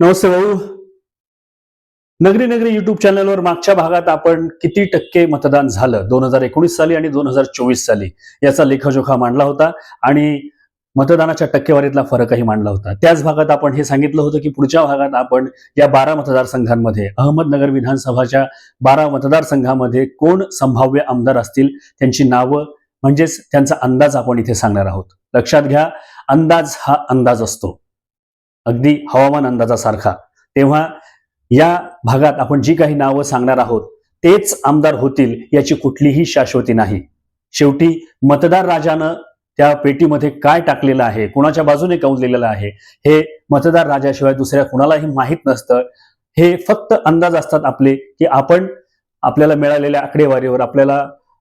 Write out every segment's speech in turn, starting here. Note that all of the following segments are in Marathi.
नमस्ते भाऊ. नगरी नगरी युट्यूब चॅनलवर मागच्या भागात आपण किती टक्के मतदान झालं? दोन हजार एकोणीस साली आणि दोन हजार चोवीस साली. याचा लेखाजोखा मांडला होता आणि मतदानाच्या टक्केवारीतला फरकही मांडला होता. त्याच भागात आपण हे सांगितलं होतं की पुढच्या भागात आपण या बारा मतदारसंघांमध्ये अहमदनगर विधानसभाच्या बारा मतदारसंघामध्ये कोण संभाव्य आमदार असतील त्यांची नावं म्हणजेच त्यांचा अंदाज आपण इथे सांगणार आहोत. लक्षात घ्या अंदाज हा अंदाज असतो. अगदी हवामान अंदाजासारखा तेव्हा या भागात आपण जी काही नावं सांगणार आहोत तेच आमदार होतील याची कुठलीही शाश्वती नाही. शेवटी मतदार राजानं त्या पेटीमध्ये काय टाकलेलं आहे कुणाच्या बाजूने कौजलेलं आहे हे मतदार राजाशिवाय दुसऱ्या कुणालाही माहीत नसतं. हे फक्त अंदाज असतात आपले की आपण आपल्याला मिळालेल्या आकडेवारीवर आपल्याला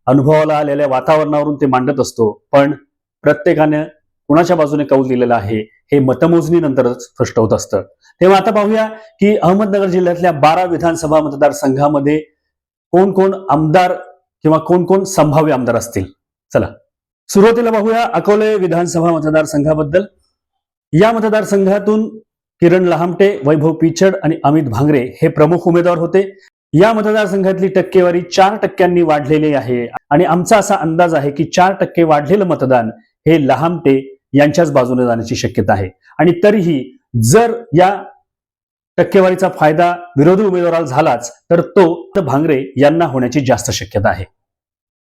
अनुभवाला आलेल्या वातावरणावरून ते मांडत असतो. पण प्रत्येकाने कुणाच्या बाजूने कौल दिलेला आहे हे मतमोजणीनंतरच स्पष्ट होत असतं. तेव्हा आता पाहूया की अहमदनगर जिल्ह्यातल्या बारा विधानसभा मतदारसंघामध्ये कोण कोण आमदार किंवा कोण कोण संभाव्य आमदार असतील? चला सुरुवातीला पाहूया अकोले विधानसभा मतदारसंघाबद्दल. या मतदारसंघातून किरण लहामटे वैभव पिचड आणि अमित भांगरे हे प्रमुख उमेदवार होते. या मतदारसंघातली टक्केवारी चार टक्क्यांनी वाढलेली आहे आणि आमचा असा अंदाज आहे की चार टक्के वाढलेलं मतदान हे लहामटे यांच्याच बाजूने जाण्याची शक्यता आहे. आणि तरीही जर या टक्केवारीचा फायदा विरोधी उमेदवाराला झालाच तर तो भांगरे यांना होण्याची जास्त शक्यता आहे.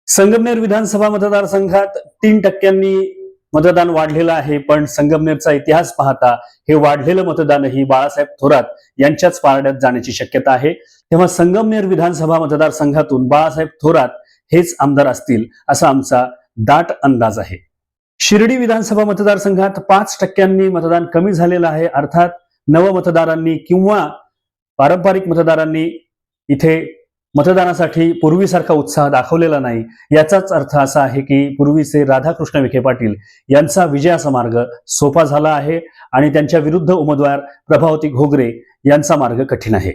संगमनेर विधानसभा मतदारसंघात तीन टक्क्यांनी मतदान वाढलेलं आहे पण संगमनेरचा इतिहास पाहता हे वाढलेलं मतदानही बाळासाहेब थोरात यांच्याच पारड्यात जाण्याची शक्यता आहे. तेव्हा संगमनेर विधानसभा मतदारसंघातून बाळासाहेब थोरात हेच आमदार असतील असा आमचा दाट अंदाज आहे. शिर्डी विधानसभा मतदारसंघात पाच टक्क्यांनी मतदान कमी झालेलं आहे. अर्थात नव मतदारांनी किंवा पारंपरिक मतदारांनी इथे मतदानासाठी पूर्वीसारखा उत्साह दाखवलेला नाही. याचाच अर्थ असा आहे की पूर्वीचे राधाकृष्ण विखे पाटील यांचा विजयाचा मार्ग सोपा झाला आहे आणि त्यांच्या विरुद्ध उमेदवार प्रभावती घोगरे यांचा मार्ग कठीण आहे.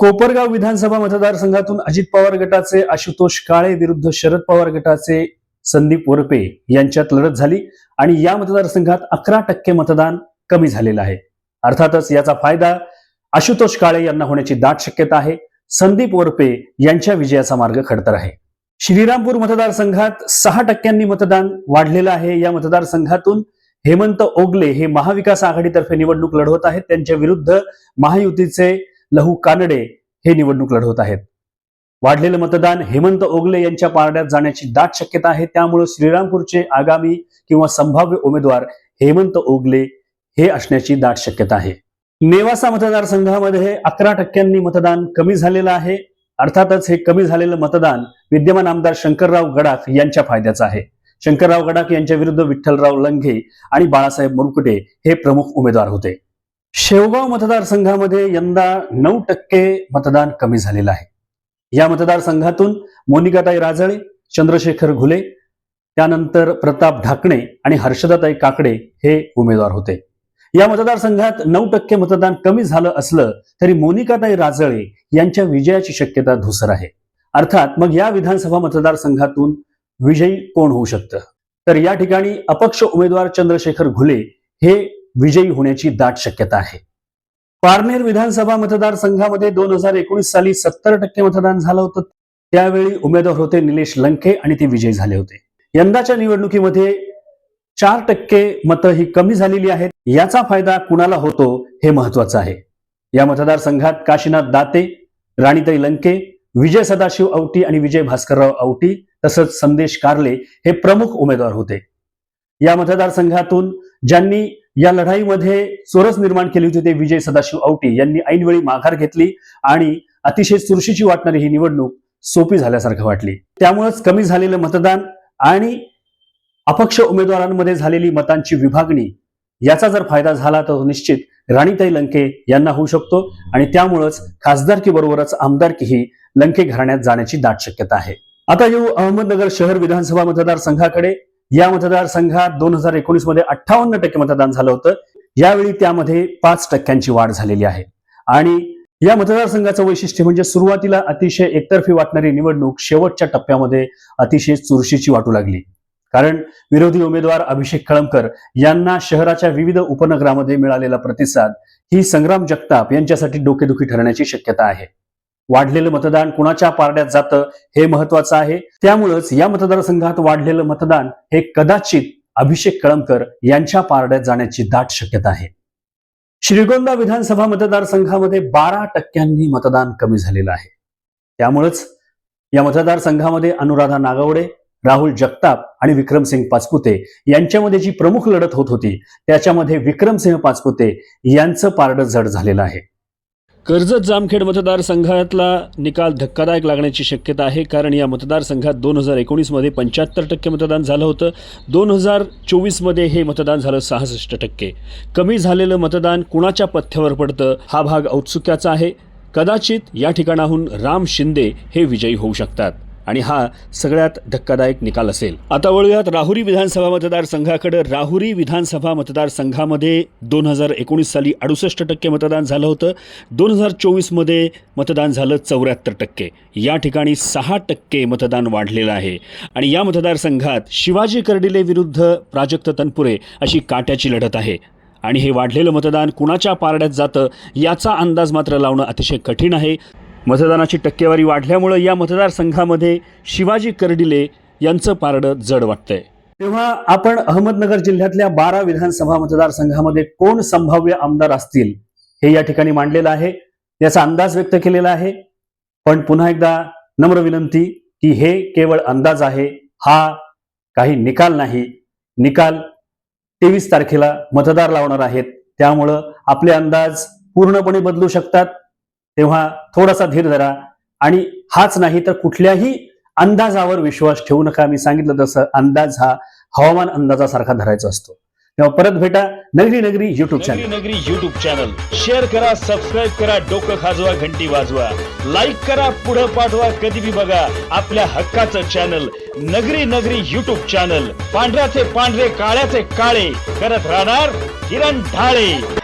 कोपरगाव विधानसभा मतदारसंघातून अजित पवार गटाचे आशुतोष काळे विरुद्ध शरद पवार गटाचे संदीप वरपे यांच्यात लढत झाली आणि या मतदारसंघात अकरा टक्के मतदान कमी झालेलं आहे. अर्थातच याचा फायदा आशुतोष काळे यांना होण्याची दाट शक्यता आहे. संदीप वरपे यांच्या विजयाचा मार्ग खडतर आहे. श्रीरामपूर मतदारसंघात सहा टक्क्यांनी मतदान वाढलेलं आहे. या मतदारसंघातून हेमंत ओगले हे महाविकास आघाडीतर्फे निवडणूक लढवत आहेत. त्यांच्या विरुद्ध महायुतीचे लहू कानडे हे निवडणूक लढवत आहेत. वाढलेलं मतदान हेमंत ओगले यांच्या पारड्यात जाण्याची दाट शक्यता आहे. त्यामुळे श्रीरामपूरचे आगामी किंवा संभाव्य उमेदवार हेमंत ओगले हे असण्याची दाट शक्यता आहे. नेवासा मतदारसंघामध्ये अकरा टक्क्यांनी मतदान कमी झालेलं आहे. अर्थातच हे कमी झालेलं मतदान विद्यमान आमदार शंकरराव गडाख यांच्या फायद्याचं आहे. शंकरराव गडाख यांच्या विरुद्ध विठ्ठलराव लंघे आणि बाळासाहेब मुरकुटे हे प्रमुख उमेदवार होते. शेवगाव मतदारसंघामध्ये यंदा नऊ टक्के मतदान कमी झालेलं आहे. या मतदारसंघातून मोनिकाताई राजळे चंद्रशेखर घुले त्यानंतर प्रताप ढाकणे आणि हर्षदाताई काकडे हे उमेदवार होते. या मतदारसंघात नऊ टक्के मतदान कमी झालं असलं तरी मोनिकाताई राजळे यांच्या विजयाची शक्यता धुसर आहे. अर्थात मग या विधानसभा मतदारसंघातून विजयी कोण होऊ शकतं? तर या ठिकाणी अपक्ष उमेदवार चंद्रशेखर घुले हे विजयी होण्याची दाट शक्यता आहे. पारनेर विधानसभा मतदारसंघामध्ये दोन हजार एकोणीस साली सत्तर टक्के मतदान झालं होतं. त्यावेळी उमेदवार होते निलेश लंके आणि ते विजयी झाले होते. यंदाच्या निवडणुकीमध्ये चार टक्के मतं ही कमी झालेली आहेत. याचा फायदा कुणाला होतो हे महत्वाचं आहे. या मतदारसंघात काशीनाथ दाते राणीताई लंके विजय सदाशिव औटी आणि विजय भास्करराव औटी तसंच संदेश कारले हे प्रमुख उमेदवार होते. या मतदारसंघातून ज्यांनी या लढाईमध्ये चोरस निर्माण केली होती ते विजय सदाशिव औटी. यांनी ऐनवेळी माघार घेतली आणि अतिशय चुरशीची वाटणारी ही निवडणूक सोपी झाल्यासारखं वाटली. त्यामुळेच कमी झालेलं मतदान आणि अपक्ष उमेदवारांमध्ये झालेली मतांची विभागणी याचा जर फायदा झाला तर निश्चित राणीताई लंके यांना होऊ शकतो आणि त्यामुळंच खासदारकी बरोबरच आमदारकीही लंके घराण्यात जाण्याची दाट शक्यता आहे. आता येऊ अहमदनगर शहर विधानसभा मतदारसंघाकडे. या मतदारसंघात दोन हजार एकोणीसमध्ये अठ्ठावन्न टक्के मतदान झालं होतं. यावेळी त्यामध्ये पाच टक्क्यांची वाढ झालेली आहे. आणि या मतदारसंघाचं वैशिष्ट्य म्हणजे सुरुवातीला अतिशय एकतर्फी वाटणारी निवडणूक शेवटच्या टप्प्यामध्ये अतिशय चुरशीची वाटू लागली. कारण विरोधी उमेदवार अभिषेक कळमकर यांना शहराच्या विविध उपनगरामध्ये मिळालेला प्रतिसाद ही संग्राम जगताप यांच्यासाठी डोकेदुखी ठरण्याची शक्यता आहे. वाढलेलं मतदान कुणाच्या पारड्यात जातं हे महत्वाचं आहे. त्यामुळंच या मतदारसंघात वाढलेलं मतदान हे कदाचित अभिषेक कळमकर यांच्या पारड्यात जाण्याची दाट शक्यता आहे. श्रीगोंदा विधानसभा मतदारसंघामध्ये बारा टक्क्यांनी मतदान कमी झालेलं आहे. त्यामुळंच या मतदारसंघामध्ये अनुराधा नागवडे राहुल जगताप आणि विक्रमसिंग पाचपुते यांच्यामध्ये जी प्रमुख लढत होत होती त्याच्यामध्ये विक्रमसिंह पाचपुते यांचं पारडं जड झालेलं आहे. कर्जत जामखेड मतदारसंघातला निकाल धक्कादायक लागण्याची शक्यता आहे कारण या मतदारसंघात दोन हजार एकोणीसमध्ये पंच्याहत्तर टक्के मतदान झालं होतं. दोन हजार चोवीसमध्ये हे मतदान झालं सहासष्ट टक्के. कमी झालेलं मतदान कुणाच्या पथ्यावर पडतं हा भाग औत्सुक्याचा आहे. कदाचित या ठिकाणाहून राम शिंदे हे विजयी होऊ शकतात. आणि हा सगळ्यात धक्कादायक निकाल असेल. आता वळूयात राहुरी विधानसभा मतदारसंघाकडे. राहुरी विधानसभा मतदारसंघामध्ये दोन हजार एकोणीस साली अडुसष्ट टक्के मतदान झालं होतं. दोन हजार चोवीसमध्ये मतदान झालं चौऱ्याहत्तर टक्के. या ठिकाणी सहा टक्के मतदान वाढलेलं आहे. आणि या मतदारसंघात शिवाजी कर्डिले विरुद्ध प्राजक्त तनपुरे अशी काट्याची लढत आहे. आणि हे वाढलेलं मतदान कुणाच्या पारड्यात जातं याचा अंदाज मात्र लावणं अतिशय कठीण आहे. मतदानाची टक्केवारी वाढल्यामुळं या मतदारसंघामध्ये शिवाजी कर्डिले यांचं पारडं जड वाटतंय. तेव्हा आपण अहमदनगर जिल्ह्यातल्या बारा विधानसभा मतदारसंघामध्ये कोण संभाव्य आमदार असतील हे या ठिकाणी मांडलेलं आहे याचा अंदाज व्यक्त केलेला आहे. पण पुन्हा एकदा नम्र विनंती की हे केवळ अंदाज आहे हा काही निकाल नाही. निकाल तेवीस तारखेला मतदार लावणार आहेत. त्यामुळं आपले अंदाज पूर्णपणे बदलू शकतात. तेव्हा थोडासा धीर धरा. आणि हाच नाही तर कुठल्याही अंदाजावर विश्वास ठेवू नका. मी सांगितलं तसं अंदाज हा हवामान अंदाजासारखा धरायचा असतो. तेव्हा परत भेटा Nagari Nagari YouTube channel Nagari YouTube channel share करा सबस्क्राईब करा डोकं खाजवा घंटी वाजवा. लाईक करा पुढं पाठवा कधी बी बघा आपल्या हक्काचं चॅनल नगरी नगरी युट्यूब चॅनल पांढऱ्याचे पांढरे काळ्याचे काळे. करत राहणार किरण ढाळे.